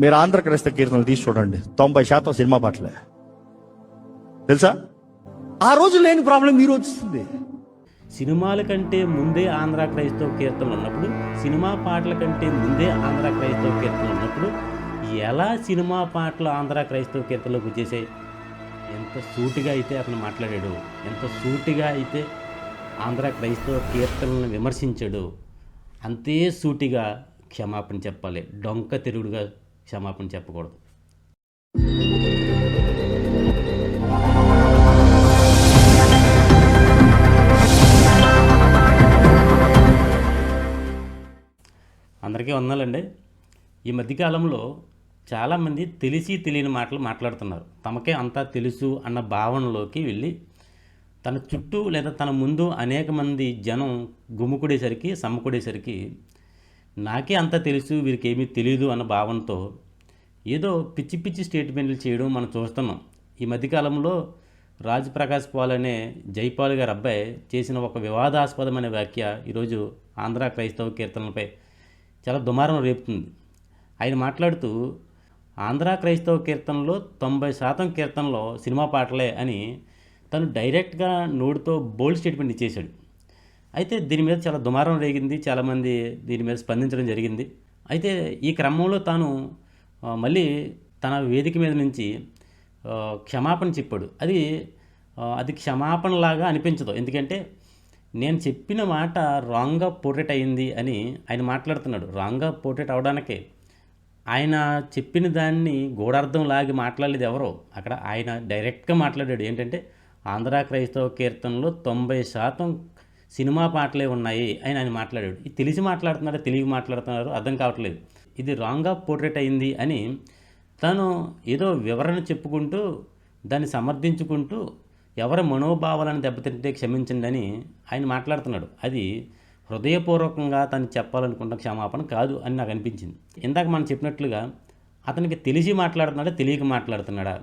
మీరు ఆంధ్ర క్రైస్తవ కీర్తనలు తీసి చూడండి. తొంభై శాతం సినిమా పాటలే. తెలుసా? ఆ రోజు లేని ప్రాబ్లం మీరు వస్తుంది. సినిమాల కంటే ముందే ఆంధ్ర క్రైస్తవ కీర్తనలు ఉన్నప్పుడు సినిమా పాటల కంటే ముందే ఆంధ్ర క్రైస్తవ కీర్తనలు ఉన్నప్పుడు ఎలా సినిమా పాటలు ఆంధ్ర క్రైస్తవ కీర్తనలోకి వచ్చేసాయి? ఎంత సూటిగా అయితే అతను మాట్లాడాడు ఎంత సూటిగా అయితే ఆంధ్ర క్రైస్తవ కీర్తనలను విమర్శించాడు అంతే సూటిగా క్షమాపణ చెప్పాలి. డొంక తిరుగుడుగా క్షమాపణ చెప్పకూడదు. అందరికీ వందాలండి. ఈ మధ్యకాలంలో చాలామంది తెలిసి తెలియని మాటలు మాట్లాడుతున్నారు. తమకే అంతా తెలుసు అన్న భావనలోకి వెళ్ళి తన చుట్టూ లేదా తన ముందు అనేక మంది జనం గుమ్ముకుడేసరికి సమ్మకుడేసరికి నాకే అంతా తెలుసు వీరికి ఏమీ తెలియదు అన్న భావనతో ఏదో పిచ్చి పిచ్చి స్టేట్మెంట్లు చేయడం మనం చూస్తున్నాం. ఈ మధ్యకాలంలో రాజ్ ప్రకాష్ పాల్ అనే జైపాల్ గారి అబ్బాయి చేసిన ఒక వివాదాస్పదమైన వ్యాఖ్య ఈరోజు ఆంధ్ర క్రైస్తవ కీర్తనలపై చాలా దుమారం రేపుతుంది. ఆయన మాట్లాడుతూ ఆంధ్ర క్రైస్తవ కీర్తనలో తొంభై శాతం కీర్తనలో సినిమా పాటలే అని తను డైరెక్ట్గా నోడుతో బోల్డ్ స్టేట్మెంట్ ఇచ్చేశాడు. అయితే దీని మీద చాలా దుమారం రేగింది చాలామంది దీని మీద స్పందించడం జరిగింది. అయితే ఈ క్రమంలో తాను మళ్ళీ తన వేదిక మీద నుంచి క్షమాపణ చెప్పాడు. అది అది క్షమాపణలాగా అనిపించదు. ఎందుకంటే నేను చెప్పిన మాట రాంగ్గా పోర్ట్రేట్ అయింది అని ఆయన మాట్లాడుతున్నాడు. రాంగ్గా పోర్ట్రేట్ అవడానికే. ఆయన చెప్పిన దాన్ని గూఢార్థం లాగి మాట్లాడలేదు ఎవరో. అక్కడ ఆయన డైరెక్ట్గా మాట్లాడాడు. ఏంటంటే ఆంధ్ర క్రైస్తవ కీర్తనలో తొంభై శాతం సినిమా పాటలే ఉన్నాయి అని ఆయన మాట్లాడాడు. ఇది తెలిసి మాట్లాడుతున్నారో? తెలివి మాట్లాడుతున్నారో అర్థం కావట్లేదు. ఇది రాంగ్గా పోర్ట్రేట్ అయింది అని తను ఏదో వివరణ చెప్పుకుంటూ దాన్ని సమర్థించుకుంటూ ఎవరి మనోభావాలను దెబ్బతింటే క్షమించండి అని ఆయన మాట్లాడుతున్నాడు. అది హృదయపూర్వకంగా తను చెప్పాలనుకున్న క్షమాపణ కాదు అని నాకు అనిపించింది. ఇందాక మనం చెప్పినట్లుగా అతనికి తెలిసి మాట్లాడుతున్నాడా? తెలియక మాట్లాడుతున్నాడా?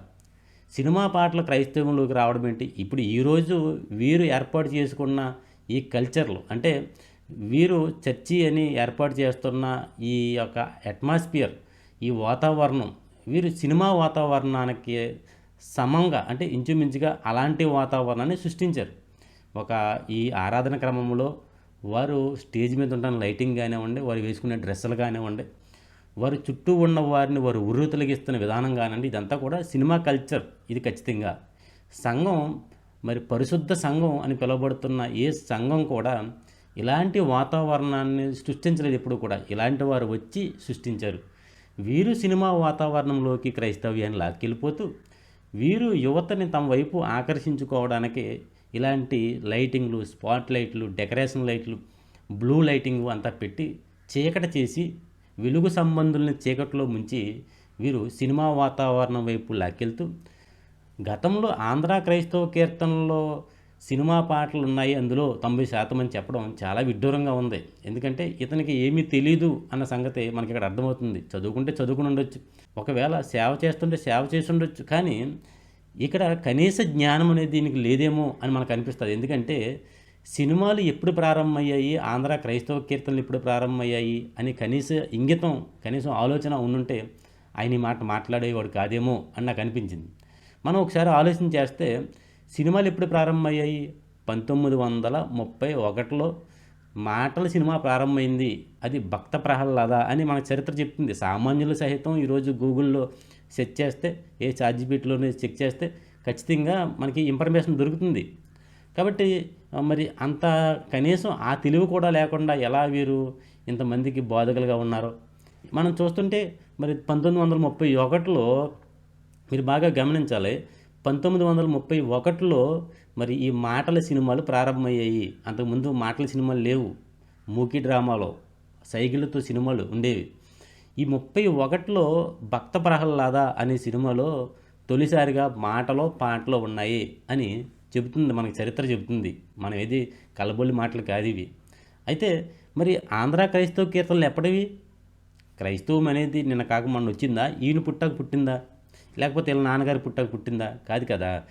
సినిమా పాటలు క్రైస్తవంలోకి రావడం ఏంటి? ఇప్పుడు ఈరోజు వీరు ఏర్పాటు చేసుకున్న ఈ కల్చర్లు. అంటే వీరు చర్చి అని ఏర్పాటు చేస్తున్న ఈ యొక్క అట్మాస్ఫియర్ ఈ వాతావరణం వీరు సినిమా వాతావరణానికి సమంగా అంటే ఇంచుమించుగా అలాంటి వాతావరణాన్ని సృష్టించారు. ఒక ఈ ఆరాధన క్రమంలో వారు స్టేజ్ మీద ఉంటున్న లైటింగ్ కానివ్వండి వారు వేసుకునే డ్రెస్సులు కానివ్వండి వారు చుట్టూ ఉన్న వారిని వారు ఉర్రు తొలగిస్తున్న విధానం కానివ్వండి ఇదంతా కూడా సినిమా కల్చర్. ఇది ఖచ్చితంగా. సంఘం మరి పరిశుద్ధ సంఘం అని పిలువబడుతున్న ఏ సంఘం కూడా ఇలాంటి వాతావరణాన్ని సృష్టించలేదు ఎప్పుడు కూడా. ఇలాంటి వారు వచ్చి సృష్టించారు. వీరు సినిమా వాతావరణంలోకి క్రైస్తవ్యాన్ని లాక్కెళ్ళిపోతూ వీరు యువతని తమ వైపు ఆకర్షించుకోవడానికి ఇలాంటి లైటింగ్లు స్పాట్ లైట్లు డెకరేషన్ లైట్లు బ్లూ లైటింగ్ అంతా పెట్టి చీకటి చేసి వెలుగు సంబంధుల్ని చీకట్లో ముంచి వీరు సినిమా వాతావరణం వైపు లాక్కెళ్తూ గతంలో ఆంధ్ర క్రైస్తవ కీర్తనలో సినిమా పాటలు ఉన్నాయి అందులో తొంభై శాతం అని చెప్పడం చాలా విడ్డూరంగా ఉంది. ఎందుకంటే ఇతనికి ఏమీ తెలీదు అన్న సంగతి మనకి ఇక్కడ అర్థమవుతుంది. చదువుకుంటే చదువుకుని ఉండొచ్చు. ఒకవేళ సేవ చేస్తుంటే సేవ చేసి ఉండొచ్చు. కానీ ఇక్కడ కనీస జ్ఞానం అనేది దీనికి లేదేమో అని మనకు అనిపిస్తుంది. ఎందుకంటే సినిమాలు ఎప్పుడు ప్రారంభమయ్యాయి ఆంధ్ర క్రైస్తవ కీర్తనలు ఎప్పుడు ప్రారంభమయ్యాయి అని కనీస ఇంగితం కనీసం ఆలోచన ఉండుంటే ఆయన ఈ మాట మాట్లాడేవాడు కాదేమో అని నాకు అనిపించింది. మనం ఒకసారి ఆలోచన చేస్తే సినిమాలు ఎప్పుడు ప్రారంభమయ్యాయి? పంతొమ్మిది వందల ముప్పై ఒకటిలో మాటల సినిమా ప్రారంభమైంది. అది భక్త ప్రహ్లాద అని మన చరిత్ర చెప్తుంది. సామాన్యులు సహితం ఈరోజు గూగుల్లో సెర్చ్ చేస్తే ఏ ఛార్జిబీట్లోనే చెక్ చేస్తే ఖచ్చితంగా మనకి ఇన్ఫర్మేషన్ దొరుకుతుంది. కాబట్టి మరి అంత కనీసం ఆ తెలివి కూడా లేకుండా ఎలా వీరు ఇంతమందికి బాధకులుగా ఉన్నారో? మనం చూస్తుంటే మరి పంతొమ్మిది వందల ముప్పై ఒకటిలో మీరు బాగా గమనించాలి. పంతొమ్మిది వందల ముప్పై ఒకటిలో మరి ఈ మాటల సినిమాలు ప్రారంభమయ్యాయి. అంతకుముందు మాటల సినిమాలు లేవు. మూకీ డ్రామాలో సైకిళ్ళతో సినిమాలు ఉండేవి. ఈ ముప్పై ఒకటిలో భక్త ప్రహ్లాద అనే సినిమాలో తొలిసారిగా మాటలో పాటలో ఉన్నాయి అని చెబుతుంది మనకి చరిత్ర చెబుతుంది. మనం ఏది కలబొల్లి మాటలు కాదు ఇవి. అయితే మరి ఆంధ్ర క్రైస్తవ కీర్తనలు ఎప్పటివి? క్రైస్తవం అనేది నిన్న కాక మొన్న వచ్చిందా? ఈయన పుట్టాక పుట్టిందా? లేకపోతే వీళ్ళ నాన్నగారి పుట్టాక పుట్టిందా? కాదు కదా.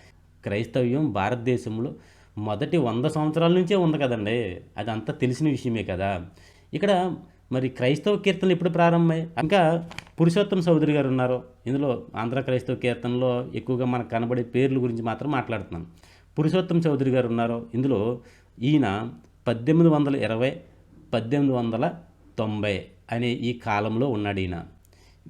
క్రైస్తవ్యం భారతదేశంలో మొదటి వంద సంవత్సరాల నుంచే ఉంది కదండి. అది అంతా తెలిసిన విషయమే కదా. ఇక్కడ మరి క్రైస్తవ కీర్తనలు ఎప్పుడు ప్రారంభమై ఇంకా పురుషోత్తం చౌదరి గారు ఉన్నారు. ఇందులో ఆంధ్ర క్రైస్తవ కీర్తనలో ఎక్కువగా మనకు కనబడే పేర్ల గురించి మాత్రం మాట్లాడుతున్నాను పురుషోత్తం చౌదరి గారు ఉన్నారు. ఇందులో ఈయన పద్దెనిమిది వందల ఇరవై పద్దెనిమిది వందల తొంభై అనే ఈ కాలంలో ఉన్నాడు ఈయన.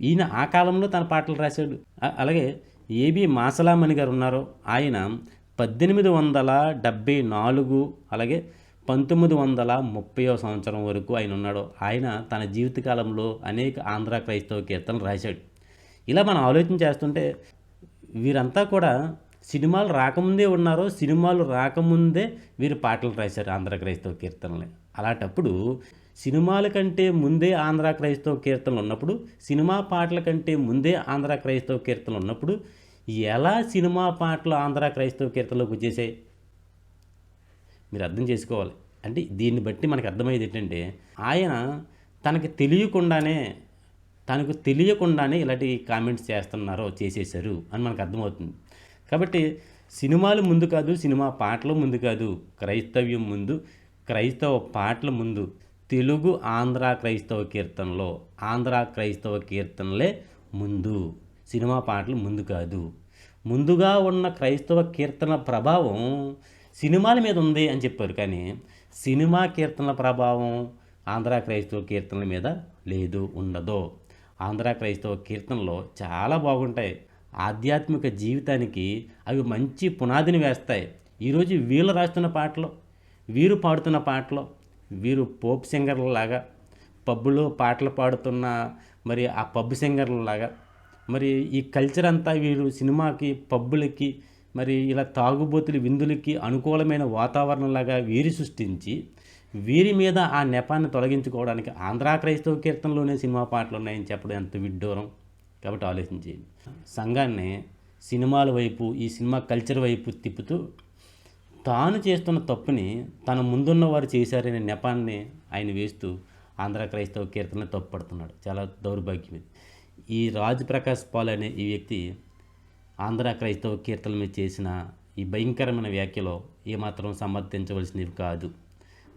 ఈయన ఆ కాలంలో తన పాటలు రాశాడు. అలాగే ఏబి మాసలామణి గారు ఉన్నారు ఆయన పద్దెనిమిది వందల డెబ్భై నాలుగు అలాగే పంతొమ్మిది వందల ముప్పయో సంవత్సరం వరకు ఆయన ఉన్నాడు ఆయన తన జీవితకాలంలో అనేక ఆంధ్ర క్రైస్తవ కీర్తనలు రాశాడు. ఇలా మనం ఆలోచన చేస్తుంటే వీరంతా కూడా సినిమాలు రాకముందే ఉన్నారో సినిమాలు రాకముందే వీరు పాటలు రాశారు ఆంధ్ర క్రైస్తవ కీర్తనలు. అలాంటప్పుడు సినిమాల కంటే ముందే ఆంధ్ర క్రైస్తవ కీర్తనలు ఉన్నప్పుడు సినిమా పాటల కంటే ముందే ఆంధ్ర క్రైస్తవ కీర్తనలు ఉన్నప్పుడు ఎలా సినిమా పాటలు ఆంధ్ర క్రైస్తవ కీర్తనలోకి వచ్చేసాయి? మీరు అర్థం చేసుకోవాలి. అంటే దీన్ని బట్టి మనకు అర్థమయ్యేది ఏంటంటే ఆయన తనకు తెలియకుండానే తనకు తెలియకుండానే ఇలాంటి కామెంట్స్ చేస్తున్నారో చేసేసారు అని మనకు అర్థమవుతుంది. కాబట్టి సినిమాలు ముందు కాదు సినిమా పాటలు ముందు కాదు క్రైస్తవ్యం ముందు క్రైస్తవ పాటల ముందు తెలుగు ఆంధ్ర క్రైస్తవ కీర్తనలో ఆంధ్ర క్రైస్తవ కీర్తనలే ముందు సినిమా పాటలు ముందు కాదు. ముందుగా ఉన్న క్రైస్తవ కీర్తన ప్రభావం సినిమాల మీద ఉంది అని చెప్పారు కానీ సినిమా కీర్తనల ప్రభావం ఆంధ్ర క్రైస్తవ కీర్తనల మీద లేదు ఉండదు. ఆంధ్ర క్రైస్తవ కీర్తనలు చాలా బాగుంటాయి. ఆధ్యాత్మిక జీవితానికి అవి మంచి పునాదిని వేస్తాయి. ఈరోజు వీళ్ళు రాస్తున్న పాటలు వీరు పాడుతున్న పాటలు వీరు పోప్ సింగర్లలాగా పబ్బులో పాటలు పాడుతున్న మరి ఆ పబ్ సింగర్లలాగా మరి ఈ కల్చర్ అంతా వీరు సినిమాకి పబ్బులకి మరి ఇలా తాగుబోతులు విందులకి అనుకూలమైన వాతావరణంలాగా వీరి సృష్టించి వీరి మీద ఆ నెపాన్ని తొలగించుకోవడానికి ఆంధ్రా క్రైస్తవ కీర్తనలోనే సినిమా పాటలు ఉన్నాయని చెప్పడం ఎంత విడ్డూరం. కాబట్టి ఆలోచించేయండి. సంఘాన్ని సినిమాల వైపు ఈ సినిమా కల్చర్ వైపు తిప్పుతూ తాను చేస్తున్న తప్పుని తన ముందున్న వారు చేశారనే నెపాన్ని ఆయన వేస్తూ ఆంధ్ర క్రైస్తవ కీర్తన తప్పుపడుతున్నాడు. చాలా దౌర్భాగ్యం ఇది. ఈ రాజ్ ప్రకాష్ పాల్ అనే ఈ వ్యక్తి ఆంధ్ర క్రైస్తవ కీర్తన మీద చేసిన ఈ భయంకరమైన వ్యాఖ్యలో ఏమాత్రం సమర్థించవలసినవి కాదు.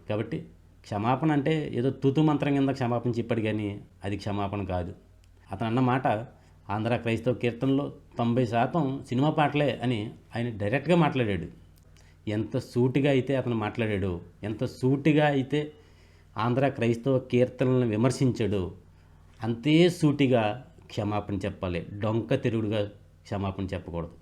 కాబట్టి క్షమాపణ అంటే ఏదో తుతు మంత్రం కింద క్షమాపణ చెప్పాడు కానీ అది క్షమాపణ కాదు. అతను అన్నమాట ఆంధ్ర క్రైస్తవ కీర్తనలో తొంభై శాతం సినిమా పాటలే అని ఆయన డైరెక్ట్గా మాట్లాడాడు. ఎంత సూటిగా అయితే అతను మాట్లాడాడు ఎంత సూటిగా అయితే ఆంధ్ర క్రైస్తవ కీర్తనలను విమర్శించాడు అంతే సూటిగా క్షమాపణ చెప్పాలి. డొంక తిరుగుడుగా క్షమాపణ చెప్పకూడదు.